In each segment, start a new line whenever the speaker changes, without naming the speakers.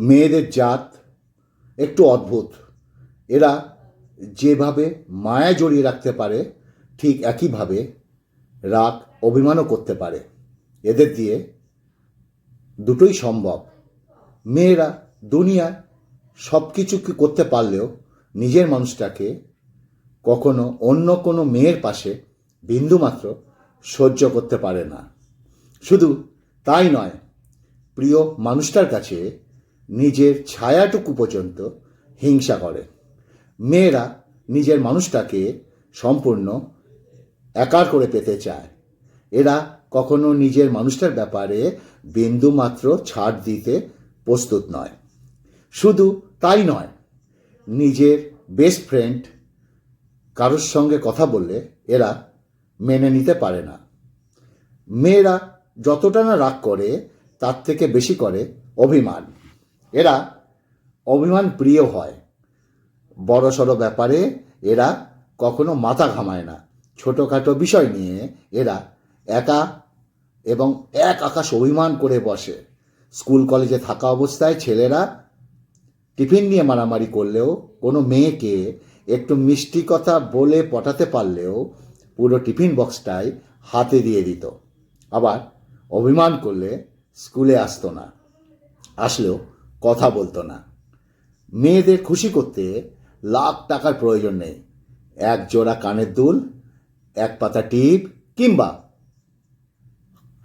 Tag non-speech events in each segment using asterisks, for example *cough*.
মেয়েদের জাত একটু অদ্ভুত। এরা যেভাবে মায়া জড়িয়ে রাখতে পারে, ঠিক একইভাবে রাগ অভিমানও করতে পারে। এদের দিয়ে দুটোই সম্ভব। মেয়েরা দুনিয়ায় সব কিছু করতে পারলেও নিজের মানুষটাকে কখনো অন্য কোনো মেয়ের পাশে বিন্দুমাত্র সহ্য করতে পারে না। শুধু তাই নয়, প্রিয় মানুষটার কাছে নিজের ছায়াটুকু পর্যন্ত হিংসা করে। মেয়েরা নিজের মানুষটাকে সম্পূর্ণ একার করে পেতে চায়। এরা কখনো নিজের মানুষটার ব্যাপারে বিন্দুমাত্র ছাড় দিতে প্রস্তুত নয়। শুধু তাই নয়, নিজের বেস্ট ফ্রেন্ড কারোর সঙ্গে কথা বললে এরা মেনে নিতে পারে না। মেয়েরা যতটা না রাগ করে, তার থেকে বেশি করে অভিমান। এরা অভিমান প্রিয় হয়। বড় সড়ো ব্যাপারে এরা কখনো মাথা ঘামায় না। ছোটোখাটো বিষয় নিয়ে এরা একা এবং এক আকাশ অভিমান করে বসে। স্কুল কলেজে থাকা অবস্থায় ছেলেরা টিফিন নিয়ে মারামারি করলেও কোনো মেয়েকে একটু মিষ্টি কথা বলে পটাতে পারলেও পুরো টিফিন বক্সটাই হাতে দিয়ে দিত। আবার অভিমান করলে স্কুলে আসতো না। আসলেও কথা বলতো না। মেয়েদের খুশি করতে লাখ টাকার প্রয়োজন নেই। এক জোড়া কানের দুল, এক পাতা টিপ, কিংবা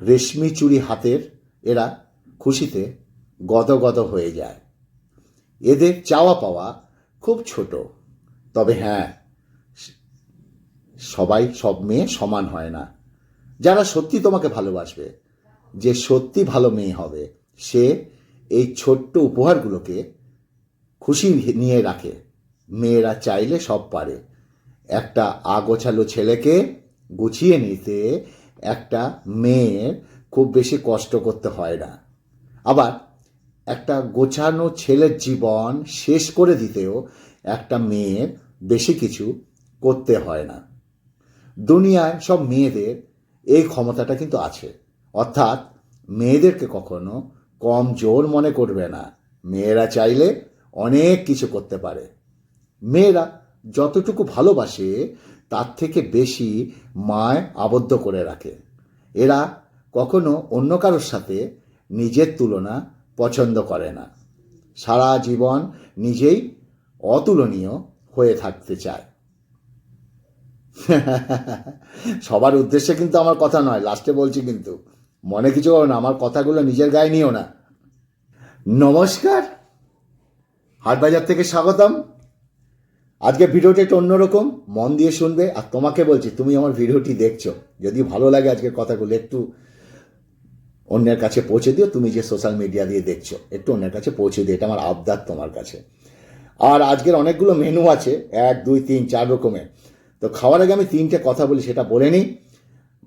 রেশমি চুড়ি হাতের এরা খুশিতে গদগদ হয়ে যায়। এদের চাওয়া পাওয়া খুব ছোট। তবে হ্যাঁ সবাই, সব মেয়ে সমান হয় না। যারা সত্যি তোমাকে ভালোবাসবে, যে সত্যি ভালো মেয়ে হবে, সে এই ছোট্ট উপহারগুলোকে খুশি নিয়ে রাখে। মেয়েরা চাইলে সব পারে। একটা আগোছালো ছেলেকে গুছিয়ে নিতে একটা মেয়ের খুব বেশি কষ্ট করতে হয় না। আবার একটা গোছানো ছেলের জীবন শেষ করে দিতেও একটা মেয়ের বেশি কিছু করতে হয় না। দুনিয়ায় সব মেয়েদের এই ক্ষমতাটা কিন্তু আছে। অর্থাৎ মেয়েদেরকে কখনো কম জোর মনে করবে না। মেয়েরা চাইলে অনেক কিছু করতে পারে। মেয়েরা যতটুকু ভালোবাসে, তার থেকে বেশি মায় আবদ্ধ করে রাখে। এরা কখনো অন্য কারোর সাথে নিজের তুলনা পছন্দ করে না। সারা জীবন নিজেই অতুলনীয় হয়ে থাকতে চায়। *laughs* সবার উদ্দেশ্যে কিন্তু আমার কথা নয় লাস্টে বলছি কিন্তু। মনে কিছু করো না, আমার কথাগুলো নিজের গায়ে নিও না। নমস্কার। হাটবাজার থেকে স্বাগতম। আজকে ভিডিওটি একটু অন্যরকম, মন দিয়ে শুনবে, আর তোমাকে বলছি, তুমি আমার ভিডিওটি দেখছ। যদি ভালো লাগে আজকের কথাগুলো, একটু অন্যের কাছে পৌঁছে দিও, তুমি যে সোশ্যাল মিডিয়া দিয়ে দেখছ, একটু অন্যের কাছে পৌঁছে দিও, এটা আমার আবদার তোমার কাছে। আর আজকের অনেকগুলো মেনু আছে, এক, দুই, তিন, চার রকমের। তো খাওয়ার আগে আমি তিনটে কথা বলি, সেটা বলে নিই।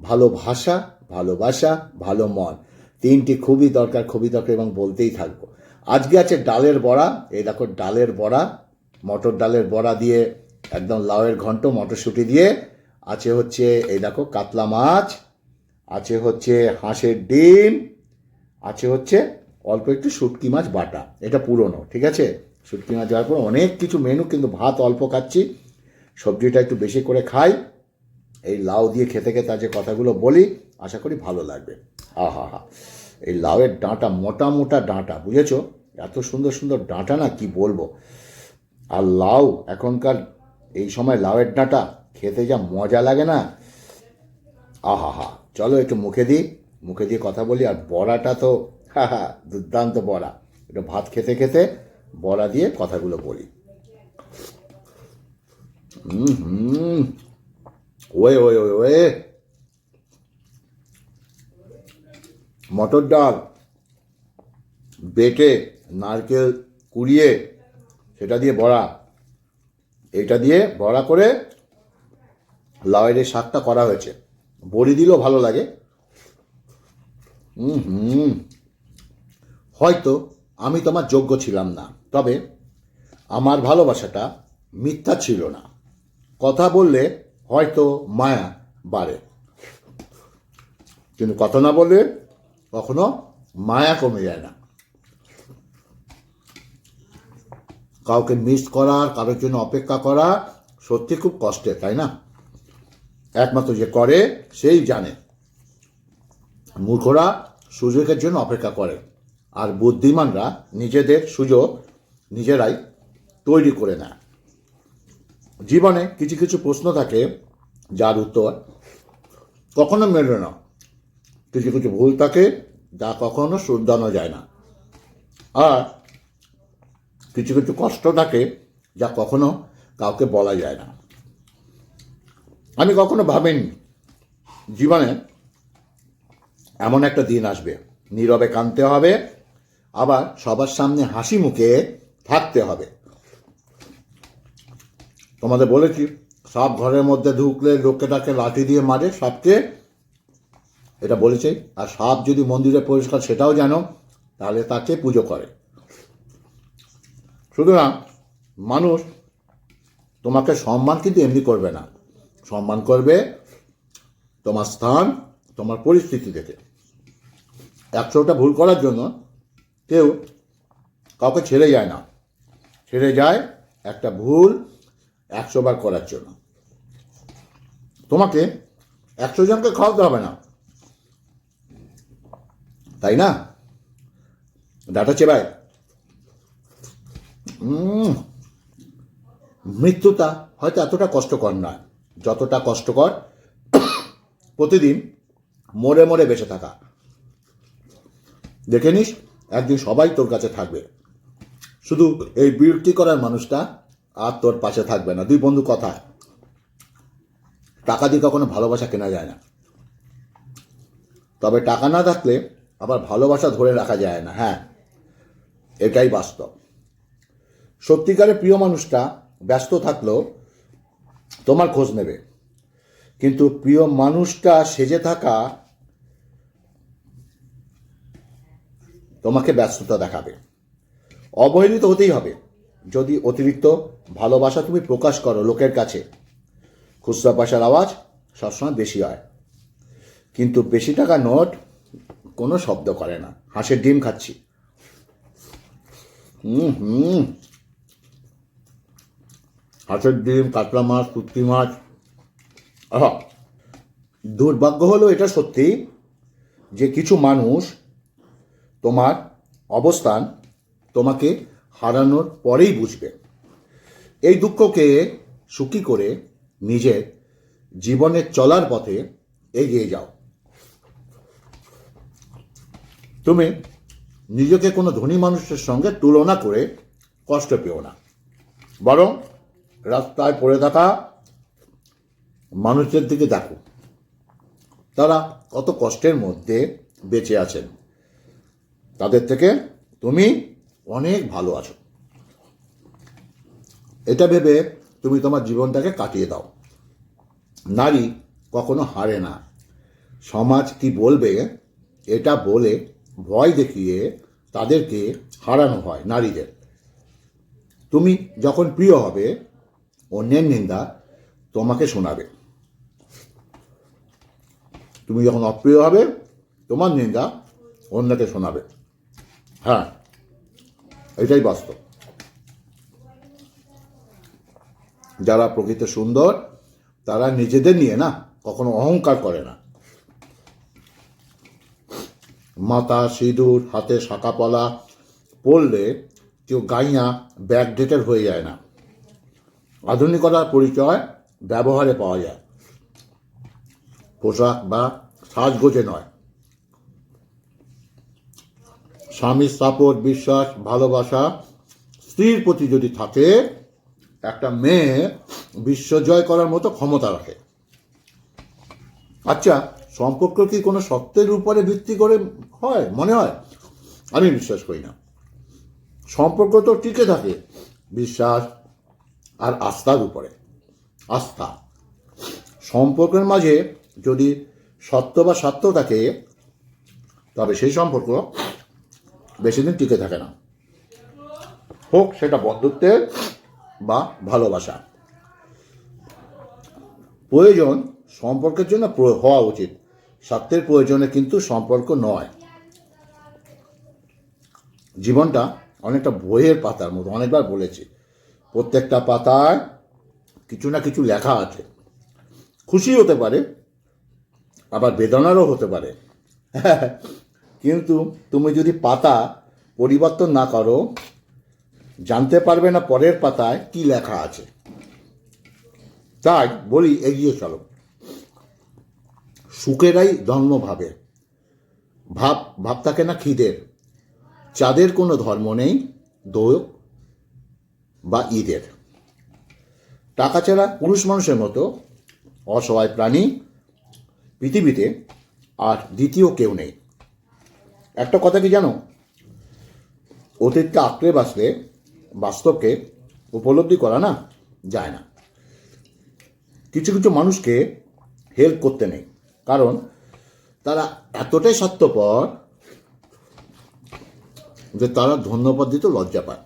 ভালো ভাষা ভালোবাসা, ভালো মন। তিনটি খুবই দরকার খুবই দরকার এবং বলতেই থাকব। আজকে আছে ডালের বড়া। এই দেখো, ডালের বড়া। মটর ডালের বড়া দিয়ে একদম লাউয়ের ঘন্ট, মটরশুঁটি দিয়ে। আছে হচ্ছে, এই দেখো, কাতলা মাছ। আছে হচ্ছে হাঁসের ডিম। আছে হচ্ছে অল্প একটু শুটকি মাছ বাটা। এটা পুরনো, ঠিক আছে? শুটকি মাছ যাওয়ার পর অনেক কিছু মেনু, কিন্তু ভাত অল্প খাচ্ছি। সবজিটা একটু বেশি করে খাই। এই লাউ দিয়ে খেতে খেতে যে কথাগুলো বলি। আশা করি ভালো লাগবে। আহা হা। হা এই লাউয়ের ডাঁটা, মোটা মোটা ডাঁটা, বুঝেছ? এত সুন্দর সুন্দর ডাঁটা না কি বলব? আর লাউ, এখনকার এই সময় লাউয়ের ডাঁটা খেতে যা মজা লাগে না? আহা হা। চলো একটু মুখে দিই, মুখে দিয়ে কথা বলি। আর বড়াটা তো, হা হা, দুর্দান্ত বড়া। একটু ভাত খেতে খেতে বড়া দিয়ে কথাগুলো বলি। হুম। হুম ওয়ে ওয়ে ওয়ে ওয়ে মটর ডাল বেটে নারকেল কুড়িয়ে সেটা দিয়ে বড়া। এটা দিয়ে বড়া করে লাউয়ের শাকটা করা হয়েছে। বড়ি দিলেও ভালো লাগে। হুম হুম। হয়তো আমি তোমার যোগ্য ছিলাম না, তবে আমার ভালোবাসাটা মিথ্যা ছিল না। কথা বললে হয়তো মায়া বাড়ে। কিন্তু কথা না বললে কখনো মায়া কমে যায় না। কাউকে মিস করা, কারোর জন্য অপেক্ষা করা সত্যি খুব কষ্টের, তাই না? একমাত্র যে করে, সেই জানে। মূর্খরা সুযোগের জন্য অপেক্ষা করে। আর বুদ্ধিমানরা নিজেদের সুযোগ নিজেরাই তৈরি করে নেয়। জীবনে কিছু কিছু প্রশ্ন থাকে, যার উত্তর কখনো মেলে না। কিছু কিছু ভুল থাকে যা কখনো শুদ্ধানো যায় না। আর কিছু কিছু কষ্ট থাকে যা কখনো কাউকে বলা যায় না। আমি কখনো ভাবিনি জীবনে এমন একটা দিন আসবে। নীরবে কানতে হবে, আবার সবার সামনে হাসি মুখে থাকতে হবে। তোমাদের বলেছি, সব ঘরের মধ্যে ঢুকলে লোককে তাকে লাঠি দিয়ে মারে সাপকে এটা বলেছে, আর সাপ যদি মন্দিরে পরিষ্কার সেটাও জানো, তাহলে তাকে পুজো করে। সুতরাং মানুষ তোমাকে সম্মান কিন্তু এমনি করবে না। সম্মান করবে তোমার স্থান, তোমার পরিস্থিতি দেখে। একশোটা ভুল করার জন্য কেউ কাউকে ছেড়ে যায় না। ছেড়ে যায় একটা ভুল একশো বার করার জন্য। তোমাকে একশো জনকে খাওয়াতে হবে না। তাই না? ডাটা চেবায়। মৃত্যুটা হয়তো এতটা কষ্টকর নয়, যতটা কষ্টকর প্রতিদিন মরে মরে বেঁচে থাকা। দেখে নিস, একদিন সবাই তোর কাছে থাকবে। শুধু এই বিরক্তি করার মানুষটা আর তোর পাশে থাকবে না। দুই বন্ধু কথা টাকা দিয়ে কখনো ভালোবাসা কেনা যায় না। তবে টাকা না থাকলে আবার ভালোবাসা ধরে রাখা যায় না হ্যাঁ। এটাই বাস্তব। সত্যিকারের প্রিয় মানুষটা ব্যস্ত থাকলেও তোমার খোঁজ নেবে। কিন্তু প্রিয় মানুষটা সেজে থাকা তোমাকে ব্যস্ততা দেখাবে। অবহেলিত হতেই হবে। যদি অতিরিক্ত ভালোবাসা তুমি প্রকাশ করো লোকের কাছে, খুচরা পয়সার আওয়াজ সবসময় বেশি হয়। কিন্তু বেশি টাকা নোট কোনো শব্দ করে না। হাঁসের ডিম খাচ্ছি। হুম হুম হাঁসের ডিম, কাতলা মাছ, পুঁটি মাছ। দুর্ভাগ্য হলো এটা সত্যি যে কিছু মানুষ তোমার অবস্থান তোমাকে হারানোর পরেই বুঝবে। এই দুঃখকে সুখী করে নিজের জীবনের চলার পথে এগিয়ে যাও। তুমি নিজেকে কোনো ধনী মানুষের সঙ্গে তুলনা করে কষ্ট পেও না। বরং রাস্তায় পড়ে থাকা মানুষের দিকে দেখো। তারা কত কষ্টের মধ্যে বেঁচে আছেন। তাদের থেকে তুমি অনেক ভালো আছো। এটা ভেবে তুমি তোমার জীবনটাকে কাটিয়ে দাও। নারী কখনো হারে না। সমাজ কি বলবে, এটা বলে ভয় দেখিয়ে তাদেরকে হারানো হয় নারীদের। তুমি যখন প্রিয় হবে অন্যের নিন্দা তোমাকে শোনাবে। তুমি যখন অপ্রিয় হবে, তোমার নিন্দা অন্যকে শোনাবে। হ্যাঁ এটাই বাস্তব। যারা প্রকৃত সুন্দর, তারা নিজেদের নিয়ে না কখনো অহংকার করে না। মাথা, সিঁদুর, হাতে শাঁকা পলা পড়লে কেউ গাইয়া ব্যাকডেটেড হয়ে যায় না। আধুনিকতার পরিচয় ব্যবহারে পাওয়া যায়। পোশাক বা সাজগোজে নয়। স্বামীর সাপোর্ট বিশ্বাস, ভালোবাসা, স্ত্রীর প্রতি যদি থাকে, একটা মেয়ে বিশ্বজয় করার মতো ক্ষমতা রাখে। আচ্ছা সম্পর্ক কি কোনো সত্যের উপরে ভিত্তি করে হয়? মনে হয়। আমি বিশ্বাস করি না। সম্পর্ক তো টিকে থাকে বিশ্বাস আর আস্থার উপরে। আস্থা। সম্পর্কের মাঝে যদি সত্য বা সত্য থাকে, তবে সেই সম্পর্ক বেশি দিন টিকে থাকে না। হোক, সেটা বন্ধুত্বের বা ভালোবাসা। প্রয়োজন সম্পর্কের জন্য হওয়া উচিত। সত্যের প্রয়োজনে কিন্তু সম্পর্ক নয়। জীবনটা অনেকটা বইয়ের পাতার মতো, অনেকবার বলেছি। প্রত্যেকটা পাতায় কিছু না কিছু লেখা আছে। খুশি হতে পারে, আবার বেদনারও হতে পারে। কিন্তু তুমি যদি পাতা পরিবর্তন না করো, জানতে পারবে না পরের পাতায় কি লেখা আছে। তাই বলি, এগিয়ে চলো। সুখেরাই ধর্ম ভাবে ভাব ভাব থাকে না খিদের। চাঁদের কোনো ধর্ম নেই দোয় বা ঈদের। টাকা ছাড়া পুরুষ মানুষের মতো অসহায় প্রাণী পৃথিবীতে আর দ্বিতীয় কেউ নেই। একটা কথা কি জানো? অতীতকে আঁকড়ে বাঁচলে বাস্তবকে উপলব্ধি করা না যায় না। কিছু কিছু মানুষকে হেল্প করতে নেই। কারণ তারা এতটাই স্বার্থপর যে তারা ধন্যবাদ দিতে লজ্জা পায়।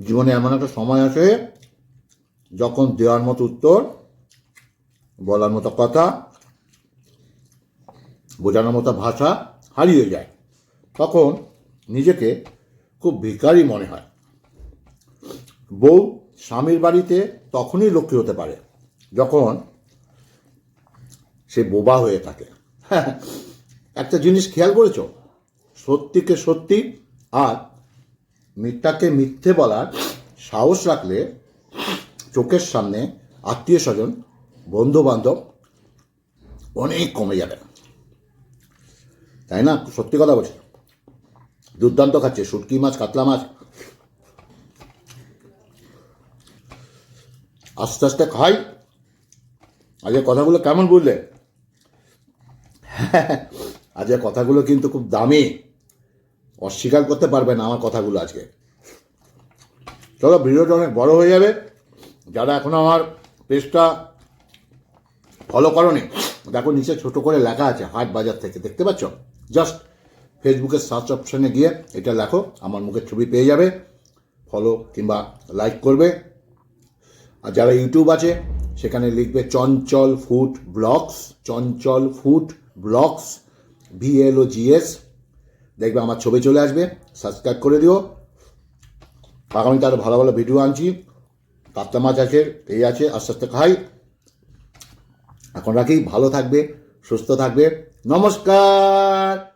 জীবনে এমন একটা সময় আসে যখন দেওয়ার মতো উত্তর, বলার মতো কথা, বোঝানোর মতো ভাষা হারিয়ে যায়। তখন নিজেকে খুব ভিখারি মনে হয়। বউ স্বামীর বাড়িতে তখনই লক্ষ্মী হতে পারে, যখন সে বোবা হয়ে থাকে। একটা জিনিস খেয়াল করেছ? সত্যিকে সত্যি আর মিথ্যাকে মিথ্যে বলার সাহস রাখলে চোখের সামনে আত্মীয় স্বজন বন্ধু বান্ধব অনেক কমে যাবে। তাই না? সত্যি কথা বলছি। দুর্দান্ত খাচ্ছে, শুটকি মাছ, কাতলা মাছ। আস্তে আস্তে খাই। আজকে কথাগুলো কেমন বুঝলে? *laughs* আজকে কথাগুলো কিন্তু খুব দামি। অস্বীকার করতে পারবে না আমার কথাগুলো আজকে। চলো, ভিডিওটা অনেক বড় হয়ে যাবে। যারা এখন আমার পেজটা ফলো করনি, দেখো নিচে ছোট করে লেখা আছে, হাট বাজার থেকে। দেখতে পাচ্ছ? জাস্ট ফেসবুকের সার্চ অপশানে গিয়ে এটা লেখো, আমার মুখের ছবি পেয়ে যাবে। ফলো কিংবা লাইক করবে। আর যারা ইউটিউব আছে, সেখানে লিখবে Chanchal food blogs Chanchal food blogs vlogs দেখবে আমার ছবি চলে আসবে সাবস্ক্রাইব করে দিও। আগামীতে আরও ভালো ভালো ভিডিও আনছি। কাতলা মাছ আছে, এই আছে, আস্তে আস্তে খাই। এখন রাখি, ভালো থাকবে, সুস্থ থাকবে। নমস্কার!